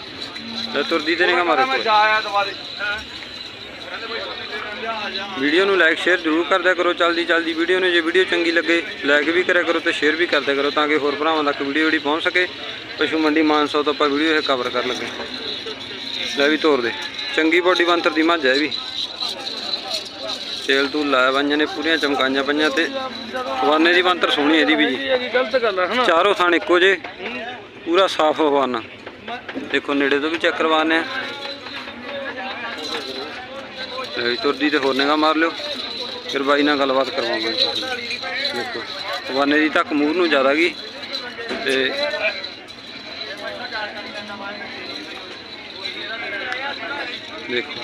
ਲੈ ਤੁਰਦੀ ਤੇ ਨਿਗਾਹ ਮਾਰੋ ਵਾਰੀ। ਵੀਡੀਓ ਨੂੰ ਲਾਈਕ ਸ਼ੇਅਰ ਜ਼ਰੂਰ ਕਰਦਿਆ ਕਰੋ ਚਲਦੀ ਚਲਦੀ ਵੀਡੀਓ ਨੂੰ। ਜੇ ਵੀਡੀਓ ਚੰਗੀ ਲੱਗੇ ਲਾਈਕ ਵੀ ਕਰਿਆ ਕਰੋ ਤੇ ਸ਼ੇਅਰ ਵੀ ਕਰਦਿਆ ਕਰੋ ਤਾਂ ਕਿ ਹੋਰ ਭਰਾਵਾਂ ਤੱਕ ਵੀਡੀਓ ਜਿਹੜੀ ਪਹੁੰਚ ਸਕੇ। ਪਸ਼ੂ ਮੰਡੀ ਮਾਨਸਾ ਤੋਂ ਆਪਾਂ ਵੀਡੀਓ ਇਹ ਕਵਰ ਕਰ ਲੱਗੇ। ਲੈ ਵੀ ਤੋਰ ਦੇ। ਚੰਗੀ ਬੋਡੀ ਬੰਤਰ ਦੀ ਮੱਝ ਹੈ ਵੀ। ਤੇਲ ਤੂਲ ਲਾਇਆ ਬੰਜਾਂ ਨੇ ਪੂਰੀਆਂ ਚਮਕਾਈਆਂ ਪਈਆਂ ਤੇ ਹਵਾਨੇ ਦੀ ਬੰਤਰ ਸੋਹਣੀ ਇਹਦੀ ਵੀ ਜੀ। ਗਲਤ ਗੱਲ ਹੈ ਚਾਰੋਂ ਥਾਣ ਇੱਕੋ ਜੇ ਪੂਰਾ ਸਾਫ਼ ਹਵਾਨਾ ਦੇਖੋ ਨੇੜੇ ਤੋਂ ਵੀ ਚੈੱਕ ਕਰਵਾਉਂਦੇ ਆ। ਤੇ ਤੁਰਦੀ ਤੇ ਹੋਰ ਨਿਗਾਹ ਮਾਰ ਲਿਓ। ਫਿਰ ਬਾਈ ਨਾਲ ਗੱਲਬਾਤ ਕਰਵਾਵਾਂਗੇ ਦੇਖੋ ਹਵਾਨੇ ਦੀ ਤੱਕ ਮੂੰਹ ਨੂੰ ਜ਼ਿਆਦਾ ਗਈ ਤੇ ਦੇਖੋ,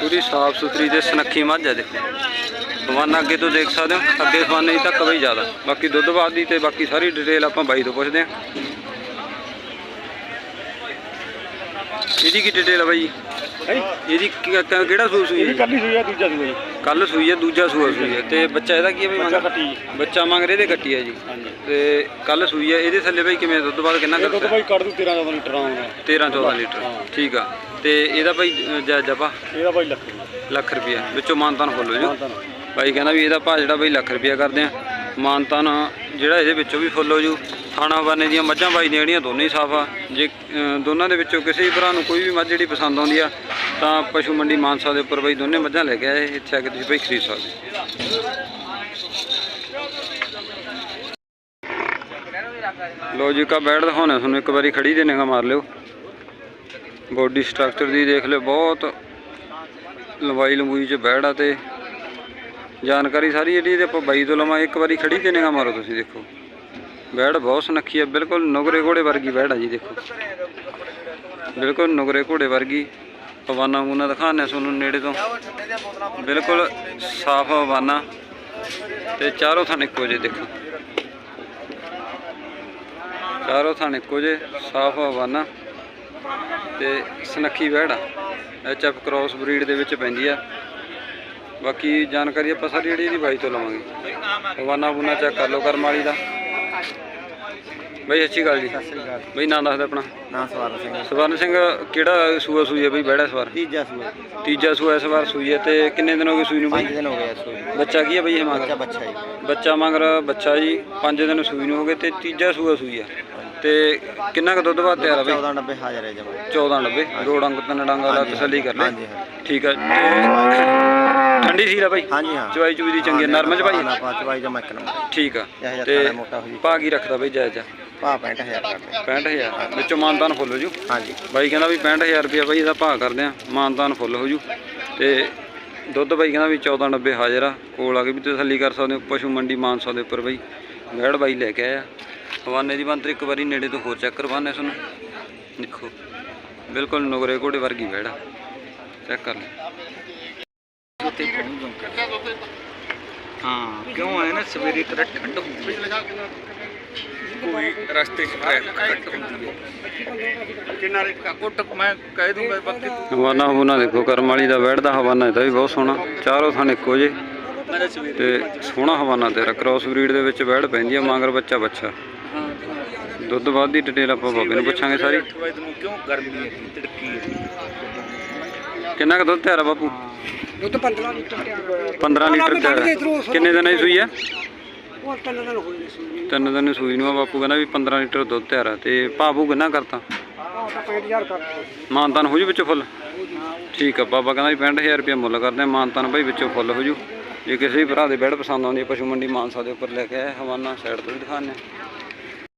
ਪੂਰੀ ਸਾਫ਼ ਸੁਥਰੀ ਤੇ ਸੁਨੱਖੀ ਮੱਝ ਹੈ ਦੇਖੋ। ਹਵਾਨਾ ਅੱਗੇ ਤੋਂ ਦੇਖ ਸਕਦੇ ਹੋ, ਅੱਗੇ ਹਵਾਨੇ ਦੀ ਤੱਕ ਬਈ ਜ਼ਿਆਦਾ। ਬਾਕੀ ਦੁੱਧ ਬਾਦ ਦੀ ਤੇ ਬਾਕੀ ਸਾਰੀ ਡਿਟੇਲ ਆਪਾਂ ਬਾਈ ਤੋਂ ਪੁੱਛਦੇ ਹਾਂ। ਇਹਦੀ ਕੀ ਡਿਟੇਲ ਆ ਬਾਈ? ਹੈ? ਇਹਦੀ ਕੀ- ਕ- ਕਿਹੜਾ ਸੂਈ ਇਹ ਵੀ ਹੈ ਕੱਲ ਹੀ ਹੋਈ ਆ ਦੂਜਾ ਸੂਆ ਜੀ। ਕੱਲ ਸੂਈ ਹੈ ਦੂਜਾ ਸੂਆ ਸੂਈ ਹੈ ਤੇ ਬੱਚਾ ਇਹਦਾ ਕੀ ਹੈ ਬਈ ਬੱਚਾ ਮੰਗ? ਕੱਟੀ ਜੀ। ਬੱਚਾ ਮੰਗ ਰਹੇ ਦੇ ਕੱਟੀ ਹੈ ਜੀ। ਹਾਂਜੀ। ਤੇ ਕੱਲ ਸੂਈ ਹੈ ਇਹਦੇ ਥੱਲੇ ਬਈ ਕਿਵੇਂ ਦੁੱਧ ਬਾਅਦ ਕਿੰਨਾ ਇਹ ਦੁੱਧ ਕਰਦਾ ਬਾਈ ਕੱਢ ਦੂ 13 14 ਲੀਟਰ ਆਉਂਦਾ 13 14 ਲੀਟਰ। ਹਾਂ। ਠੀਕ ਆ। ਤੇ ਇਹਦਾ ਭਾਈ ਜਾਇਜ਼ ਜਪਾ ਇਹਦਾ ਬਾਈ ਲੱਖ ਰੁਪਇਆ। ਲੱਖ ਰੁਪਿਆ ਵਿੱਚੋਂ ਮਾਨਤਾਨ ਹੋ ਜੂ। ਮਾਨਤਾਨ। ਭਾਈ ਕਹਿੰਦਾ ਵੀ ਇਹਦਾ ਭਾਅ ਜਿਹੜਾ ਬਈ ਲੱਖ ਰੁਪਿਆ ਕਰਦੇ ਆ। ਮਾਨਤਾਨ ਜਿਹੜਾ ਇਹਦੇ ਵਿੱਚੋਂ ਵੀ ਫੁੱਲ ਹੋ ਜੂ। ਥਾਣਾ ਬਾਨੇ ਦੀਆਂ ਮੱਝਾਂ ਬਾਈ ਦੀਆਂ ਜਿਹੜੀਆਂ ਦੋਨੇ ਹੀ ਸਾਫ਼ ਆ। ਜੇ ਦੋਨਾਂ ਦੇ ਵਿੱਚੋਂ ਕਿਸੇ ਵੀ ਭਰਾ ਨੂੰ ਕੋਈ ਵੀ ਮੱਝ ਜਿਹੜੀ ਪਸੰਦ ਆਉਂਦੀ ਆ, ਤਾਂ ਪਸ਼ੂ ਮੰਡੀ ਮਾਨਸਾ ਦੇ ਉੱਪਰ ਬਈ ਦੋਨੇ ਮੱਝਾਂ ਲੈ ਕੇ ਆਏ। ਇੱਥੇ ਆ ਕੇ ਤੁਸੀਂ ਬਈ ਖਰੀਦ ਸਕਦੇ ਲੋ ਜੀ, ਕਾ ਬੈਠ ਦਿਖਾਉਣਾ ਤੁਹਾਨੂੰ। ਇੱਕ ਵਾਰੀ ਖੜੀ ਦੇ ਨਿਗਾ ਮਾਰ ਲਿਓ। ਬੋਡੀ ਸਟਰਕਚਰ ਦੀ ਦੇਖ ਲਿਓ। ਬਹੁਤ ਲੰਬਾਈ ਲੰਬੂਈ ਚ ਬੈੜ ਆ ਤੇ ਜਾਣਕਾਰੀ ਸਾਰੀ ਜਿਹੜੀ ਤੇ ਆਪਾਂ ਬਾਈ ਤੋਂ ਲਵਾਂ ਇੱਕ ਵਾਰੀ ਖੜੀ ਤੇ ਨਿਗਾ ਮਾਰੋ ਤੁਸੀਂ ਦੇਖੋ। ਬੈੜ ਬਹੁਤ ਸੁਨੱਖੀ ਆ, ਬਿਲਕੁਲ ਨੁਗਰੇ ਘੋੜੇ ਵਰਗੀ ਬੈੜ ਆ ਜੀ ਦੇਖੋ। ਬਿਲਕੁਲ ਨੁਗਰੇ ਘੋੜੇ ਵਰਗੀ ਹਵਾਨਾ ਮੂਨਾ ਦਿਖਾਣੇ ਤੁਹਾਨੂੰ ਨੇੜੇ ਤੋਂ। ਬਿਲਕੁਲ ਸਾਫ਼ ਹਵਾਨਾ ਤੇ ਚਾਰੋਂ ਥਾਂ ਇੱਕੋ ਜੇ ਦੇਖੋ। ਚਾਰੋਂ ਥਾਂ ਇੱਕੋ ਜੇ ਸਾਫ਼ ਹਵਾਨਾ ਤੇ ਸੁਨੱਖੀ ਵਹਿੜ ਆ। ਐਚ ਐਫ ਕ੍ਰਾਸ ਬਰੀਡ ਦੇ ਵਿੱਚ ਪੈਂਦੀ ਆ। ਬਾਕੀ ਜਾਣਕਾਰੀ ਆਪਾਂ ਸਾਰੀ ਜਿਹੜੀ ਇਹਦੀ ਬਾਈ ਤੋਂ ਲਵਾਂਗੇ। ਹਵਾਨਾ ਬੁਨਾ ਚੈੱਕ ਕਰ ਲਓ ਕਰਮ ਵਾਲੀ ਦਾ। ਬਈ ਅੱਛੀ ਗੱਲ ਜੀ। ਬਈ ਨਾਂ ਦੱਸ ਦੇ ਆਪਣਾ। ਨਾ ਸਵਾਰ ਸਿੰਘ ਸਵਰਨ ਸਿੰਘ ਕਿਹੜਾ ਸੂਆ ਸੂਈ ਹੈ ਬਈ ਬਹਿੜਾ ਸਵਾਰ? ਤੀਜਾ ਸੂਆ। ਤੀਜਾ ਸੂਆ ਇਸ ਵਾਰ ਸੂਈ ਹੈ ਤੇ ਕਿੰਨੇ ਦਿਨ ਹੋ ਗਏ ਸੂਈ ਨੂੰ ਬਈ? ਦਿਨ ਹੋ ਗਏ ਸੂਈ ਬੱਚਾ ਕੀ ਹੈ ਬਈ ਇਹ ਮਗਰ? ਬੱਚਾ ਜੀ। ਬੱਚਾ ਮਗਰ ਬੱਚਾ ਜੀ 5 ਦਿਨ ਸੂਈ ਨੂੰ ਹੋ ਗਏ ਤੇ ਤੀਜਾ ਸੂਆ ਸੂਈ ਆ ਤੇ ਕਿੰਨਾ ਕੁ ਦੁੱਧ ਬਾਅਦ ਤਿਆਰ ਆ ਬਈ? 1490 ਹਾਜ਼ਰ ਹੈ ਜਮਾ 14 ਡੱਬੇ ਦੋ ਡੰਗ ਤਿੰਨ ਡੰਗ ਵਾਲਾ ਤਸੱਲੀ ਕਰ ਲੈ। ਹਾਂਜੀ। ਠੀਕ ਤੇ ਠੰਡੀ ਸੀ ਆ ਬਾਈ? ਹਾਂਜੀ ਹਾਂ। ਚਵਾਈ ਚੂਈ ਦੀ ਚੰਗੀ ਆ, ਨਰਮ ਚ ਬਾਈ ਨਾ ਪਾ ਚਵਾਈ ਇੱਕ ਨੰਬਰ। ਠੀਕ ਆ। ਇਹ ਹਜ਼ਾਰ ਤੇ ਮੋਟਾ ਜੀ। ਪਾ ਕੀ ਰੱਖਦਾ ਬਈ ਜਾਇਜ਼? ਆ ਭਾ 65000 ਕਰਦੇ 65000 ਵਿੱਚੋਂ ਮਾਨਦਾਨ ਫੁੱਲ ਹੋ ਜੂ? ਹਾਂਜੀ। ਬਾਈ ਕਹਿੰਦਾ ਵੀ 65000 ਰੁਪਇਆ ਬਾਈ ਇਹਦਾ ਭਾਅ ਕਰਦੇ ਆ। ਮਾਨਦਾਨ ਫੁੱਲ ਹੋ ਜੂ। ਤੇ ਦੁੱਧ ਬਾਈ ਕਹਿੰਦਾ ਵੀ 14 ਡੱਬੇ ਹਾਜ਼ਰ ਆ। ਕੋਲ ਆ ਕੇ ਵੀ ਤਸੱਲੀ ਕਰ ਸਕਦੇ ਹੋ। ਪਸ਼ੂ ਮੰਡੀ ਮਾਨਸਾ ਦੇ ਉੱਪਰ ਬਾਈ। ਵੈੜ ਬਾਈ ਲੈ ਕੇ ਆਇਆ। ਹਵਾਨੇ ਦੀ ਬੰਤਰ ਇੱਕ ਵਾਰੀ ਨੇੜੇ ਤੋਂ ਹੋਰ ਚੈੱਕ ਕਰਵਾਨੇ ਤੁਹਾਨੂੰ। ਦੇਖੋ। ਬਿਲਕੁਲ ਨੁਗਰੇ ਘੋੜੇ ਵਰਗੀ ਵੈੜ ਆ। ਚੈੱਕ ਕਰ ਲੈ ਹਾਂ ਕਿਉਂ ਆਏ ਨਾ ਸਵੇਰੇ ਤੇਰਾ ਠੰਡ ਹੁੰਦੀ ਹੈ। ਕੋਈ ਰਸਤੇ 'ਚ ਟ੍ਰੈਫਿਕ ਘੱਟ ਹੁੰਦੀ ਹੈ। ਕਿੰਨਾ ਰੇ ਕੁੱਟ ਮੈਂ ਕਹਿ ਦੂੰਗਾ ਬਾਕੀ ਹਵਾਨਾ ਹਵਾਨਾ ਦੇਖੋ ਕਰਮ ਵਾਲੀ ਦਾ ਵੈੜ ਦਾ ਹਵਾਨਾ ਇਹਦਾ ਵੀ ਬਹੁਤ ਸੋਹਣਾ। ਚਾਰੋਂ ਥਾਂ ਇੱਕੋ ਜੇ ਤੇ ਸੋਹਣਾ ਹਵਾਨਾ ਤੇਰਾ ਕ੍ਰਾਸ ਬਰੀਡ ਦੇ ਵਿੱਚ ਵੈੜ ਪੈਂਦੀ ਆ ਮਾਂਗਰ ਬੱਚਾ ਬੱਚਾ। ਦੁੱਧ ਬਾਅਦ ਦੀ ਡਿਟੇਲ ਆਪਾਂ ਬਾਬੇ ਨੂੰ ਪੁੱਛਾਂਗੇ ਸਾਰੀ। 8 ਵਜੇ ਤੈਨੂੰ ਕਿਉਂ ਗਰਮੀ ਹੈ ਤੜਕੀ ਹੈ? ਕਿੰਨਾ ਕੁ ਦੁੱਧ ਤਿਆਰ ਬਾਪੂ? ਦੁੱਧ 15 ਲੀਟਰ ਤਿਆਰ 15 ਲੀਟਰ ਤਿਆਰ। ਕਿੰਨੇ ਦਿਨਾਂ ਦੀ ਸੂਈ ਆ? ਉਹ ਤਿੰਨ ਦਿਨ ਹੋਏ ਸੂਈ ਤਿੰਨ ਦਿਨ ਦੀ ਸੂਈ ਨੂੰ ਆ ਬਾਪੂ ਕਹਿੰਦਾ ਵੀ 15 ਲੀਟਰ ਦੁੱਧ ਤਿਆਰ ਆ। ਤੇ ਭਾਪੂ ਕਿੰਨਾ ਕਰਤਾ? ਆਹ ਤਾਂ 65000 ਕਰ ਦਿੱਤੇ ਮਾਨਤਾਨ ਹੋ ਜੂ ਵਿੱਚੋਂ ਫੁੱਲ? ਠੀਕ ਆ ਬਾਬਾ ਕਹਿੰਦਾ ਵੀ 65000 ਰੁਪਏ ਮੁੱਲ ਕਰਦੇ ਆ। ਮਾਨਤਾਨ ਭਾਈ ਵਿੱਚੋਂ ਫੁੱਲ ਹੋ ਜੂ। ਜੇ ਕਿਸੇ ਵੀ ਭਰਾ ਦੇ ਬੈਡ ਪਸੰਦ ਆਉਂਦੀ ਪਸ਼ੂ ਮੰਡੀ ਮਾਨਸਾ ਦੇ ਉੱਪਰ ਲੈ ਕੇ ਆਏ ਹਵਾਨਾ ਸਾਈਡ ਤੋਂ ਵੀ ਹਾਂ